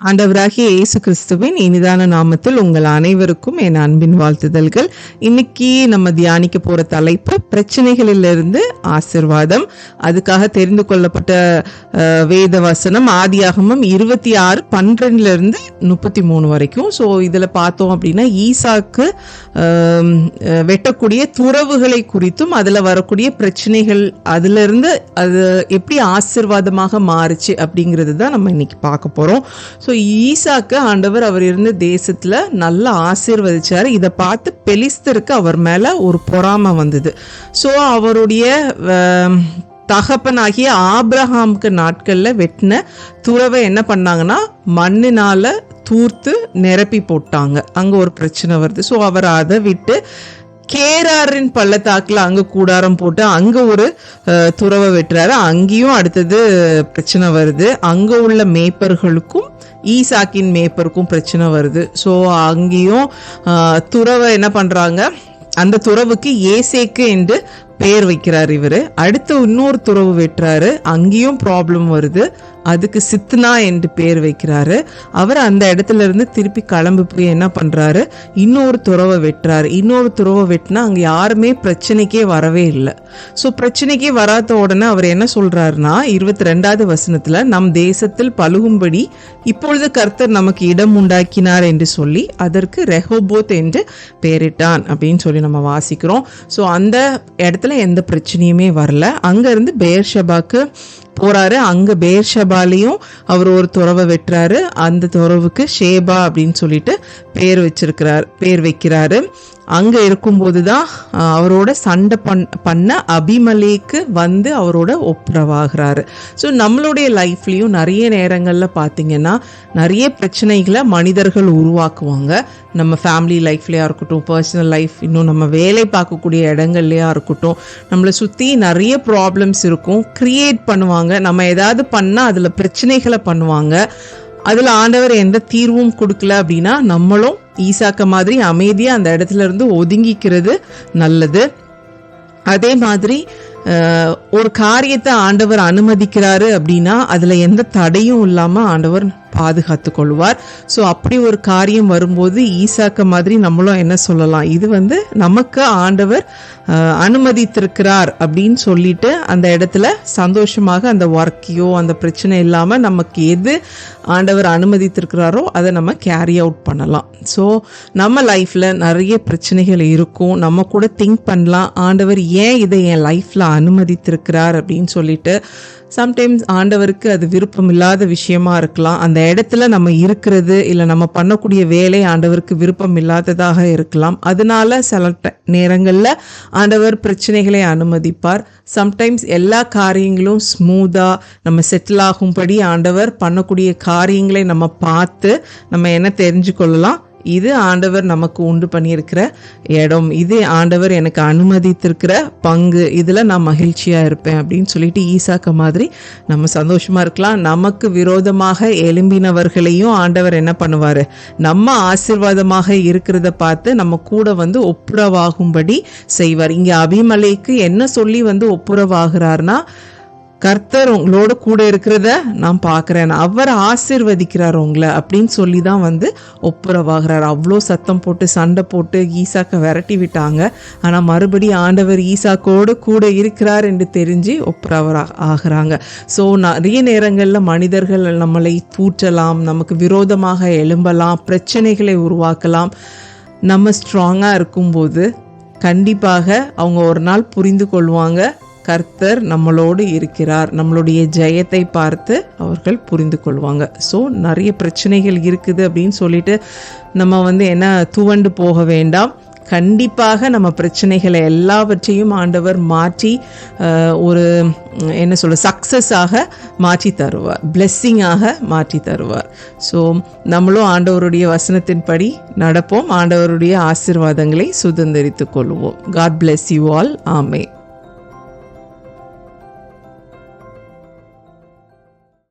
ஆண்டவராகிய இயேசு கிறிஸ்துவின் இனிதான நாமத்தில் உங்கள் அனைவருக்கும் என் அன்பின் வாழ்த்துதல்கள். இன்னைக்கு நம்ம தியானிக்க போற தலைப்பு பிரச்சனைகளிலிருந்து ஆசிர்வாதம். அதுக்காக தெரிந்து கொள்ளப்பட்ட வேத வசனம் ஆதியாகமம் இருபத்தி ஆறு பன்னிரெண்டுல இருந்து முப்பத்தி மூணு வரைக்கும். ஸோ இதுல பார்த்தோம் அப்படின்னா ஈசாக்கு வெட்டக்கூடிய துறவுகளை குறித்தும் அதுல வரக்கூடிய பிரச்சனைகள் அதுல இருந்து அது எப்படி ஆசிர்வாதமாக மாறுச்சு அப்படிங்கிறது தான் நம்ம இன்னைக்கு பார்க்க போறோம். ஸோ ஈசாக்கு ஆண்டவர் அவர் இருந்த தேசத்தில் நல்லா ஆசீர்வதிச்சார். இதை பார்த்து பெலிஸ்தருக்கு அவர் மேலே ஒரு பொறாமை வந்தது. ஸோ அவருடைய தகப்பனாகிய ஆப்ரஹாம்க்கு நாட்களில் வெட்டின துறவை என்ன பண்ணாங்கன்னா மண்ணினால் தூர்த்து நிரப்பி போட்டாங்க. அங்கே ஒரு பிரச்சனை வருது. ஸோ அவர் அதை விட்டு கேராரின் பள்ளத்தாக்குல அங்க கூடாரம் போட்டு அங்க ஒரு துறவை வெட்டுறாரு. அங்கேயும் அடுத்தது பிரச்சனை வருது. அங்க உள்ள மேய்ப்பர்களுக்கும் ஈசாக்கின் மேய்ப்பருக்கும் பிரச்சனை வருது. ஸோ அங்கேயும் துறவை என்ன பண்றாங்க? அந்த துறவுக்கு ஏசேக்கு என்று பெயர் வைக்கிறார் இவர். அடுத்து இன்னொரு துறவு வெட்டுறாரு. அங்கேயும் ப்ராப்ளம் வருது. அதுக்கு சித்னா என்று பேர் வைக்கிறாரு. அவர் அந்த இடத்துல இருந்து திருப்பி கிளம்பி போய் என்ன பண்றாரு? இன்னொரு துறவை வெட்டுறாரு. இன்னொரு துறவை வெட்டினா அங்கே யாருமே பிரச்சனைக்கே வரவே இல்லை. ஸோ பிரச்சனைக்கே வராத உடனே அவர் என்ன சொல்றாருன்னா இருபத்தி ரெண்டாவது வசனத்துல நம் தேசத்தில் பழுகும்படி இப்பொழுது கர்த்தர் நமக்கு இடம் உண்டாக்கினார் என்று சொல்லி அதற்கு ரெஹோபோத் என்று பெயரிட்டான் அப்படின்னு சொல்லி நம்ம வாசிக்கிறோம். ஸோ அந்த இடத்துல எந்த பிரச்சனையுமே வரல. அங்கேருந்து பேர்ஷபாக்கு போறாரு. அங்க பேர்ஷபாலையும் அவர் ஒரு துறவை வெட்டுறாரு. அந்த துறவுக்கு ஷேபா அப்படின்னு சொல்லிட்டு பேர் வச்சிருக்கிறார் பேர் வைக்கிறாரு. அங்கே இருக்கும்போது தான் அவரோட சண்டை பண் பண்ண அபிமலேக்கு வந்து அவரோட ஒப்புரவாகிறாரு. ஸோ நம்மளுடைய லைஃப்லேயும் நிறைய நேரங்களில் பார்த்தீங்கன்னா நிறைய பிரச்சனைகளை மனிதர்கள் உருவாக்குவாங்க. நம்ம ஃபேமிலி லைஃப்லையா இருக்கட்டும் பர்சனல் லைஃப் இன்னும் நம்ம வேலை பார்க்கக்கூடிய இடங்கள்லையா இருக்கட்டும் நம்மளை சுற்றி நிறைய ப்ராப்ளம்ஸ் இருக்கும். க்ரியேட் பண்ணுவாங்க. நம்ம ஏதாவது பண்ணால் அதில் பிரச்சனைகளை பண்ணுவாங்க. அதில் ஆண்டவர் எந்த தீர்வும் கொடுக்கல அப்படின்னா நம்மளும் ஈசாக்க மாதிரி அமைதியாக அந்த இடத்துல இருந்து ஒதுங்கிக்கிறது நல்லது. அதே மாதிரி ஒரு காரியத்தை ஆண்டவர் அனுமதிக்கிறாரு அப்படின்னா அதில் எந்த தடையும் இல்லாமல் ஆண்டவர் பாதுகாத்து கொள்வார் ஸோ அப்படி ஒரு காரியம் வரும்போது ஈசாக்க மாதிரி நம்மளும் என்ன சொல்லலாம்? இது வந்து நமக்கு ஆண்டவர் அனுமதித்திருக்கிறார் அப்படின்னு சொல்லிட்டு அந்த இடத்துல சந்தோஷமாக அந்த ஒர்க்கையோ அந்த பிரச்சனை இல்லாமல் நமக்கு எது ஆண்டவர் அனுமதித்திருக்கிறாரோ அதை நம்ம கேரி அவுட் பண்ணலாம். ஸோ நம்ம லைஃப்பில் நிறைய பிரச்சனைகள் இருக்கும். நம்ம கூட திங்க் பண்ணலாம். ஆண்டவர் ஏன் இதை என் லைஃப்பில் அனுமதித்திருக்கிறார் அப்படின்னு சொல்லிட்டு சம்டைம்ஸ் ஆண்டவருக்கு அது விருப்பம் இல்லாத விஷயமா இருக்கலாம். அந்த இடத்துல நம்ம இருக்கிறது இல்லை நம்ம பண்ணக்கூடிய வேலை ஆண்டவருக்கு விருப்பம் இல்லாததாக இருக்கலாம். அதனால சில ட- ஆண்டவர் பிரச்சனைகளை அனுமதிப்பார். சம்டைம்ஸ் எல்லா காரியங்களும் ஸ்மூத்தாக நம்ம செட்டில் ஆகும்படி ஆண்டவர் பண்ணக்கூடிய காரியங்களை நம்ம பார்த்து நம்ம என்ன தெரிஞ்சு கொள்ளலாம் இது ஆண்டவர் நமக்கு உண்டு பண்ணியிருக்கிற இடம். இது ஆண்டவர் எனக்கு அனுமதித்திருக்கிற பங்கு. இதில் நான் மகிழ்ச்சியாக இருப்பேன் அப்படின்னு சொல்லிட்டு ஈசாக்க மாதிரி நம்ம சந்தோஷமாக இருக்கலாம். நமக்கு விரோதமாக எழும்பினவர்களையும் ஆண்டவர் என்ன பண்ணுவார்? நம்ம ஆசீர்வாதமாக இருக்கிறத பார்த்து நம்ம கூட வந்து ஒப்புரவாகும்படி செய்வார். இங்கே அபிமலைக்கு என்ன சொல்லி வந்து ஒப்புரவாகிறார்னா கர்த்தர் உங்களோட கூட இருக்கிறத நான் பார்க்குறேன். அவர் ஆசிர்வதிக்கிறார் உங்களை அப்படின்னு சொல்லி தான் வந்து ஒப்புரவாகிறார். அவ்வளோ சத்தம் போட்டு சண்டை போட்டு ஈசாக்கை விரட்டி விட்டாங்க. ஆனால் மறுபடி ஆண்டவர் ஈசாக்கோடு கூட இருக்கிறார் என்று தெரிஞ்சு ஒப்புரவர் ஆகிறாங்க. ஸோ நிறைய நேரங்களில் மனிதர்கள் நம்மளை தூற்றலாம் நமக்கு விரோதமாக எழும்பலாம் பிரச்சனைகளை உருவாக்கலாம். நம்ம ஸ்ட்ராங்காக இருக்கும்போது கண்டிப்பாக அவங்க ஒரு நாள் புரிந்து கொள்வாங்க. கர்த்தர் நம்மளோடு இருக்கிறார். நம்மளுடைய ஜெயத்தை பார்த்து அவர்கள் புரிந்து கொள்வாங்க. ஸோ நிறைய பிரச்சனைகள் இருக்குது அப்படின்னு சொல்லிட்டு நம்ம வந்து என்ன துவண்டு போக வேண்டாம். கண்டிப்பாக நம்ம பிரச்சனைகளை எல்லாவற்றையும் ஆண்டவர் மாற்றி ஒரு என்ன சொல்ல சக்ஸஸாக மாற்றி தருவார். பிளெஸ்ஸிங்காக மாற்றி தருவார். ஸோ நம்மளும் ஆண்டவருடைய வசனத்தின்படி நடப்போம். ஆண்டவருடைய ஆசீர்வாதங்களை சுதந்திரித்து கொள்வோம். காட் பிளெஸ் யூ ஆல் ஆமே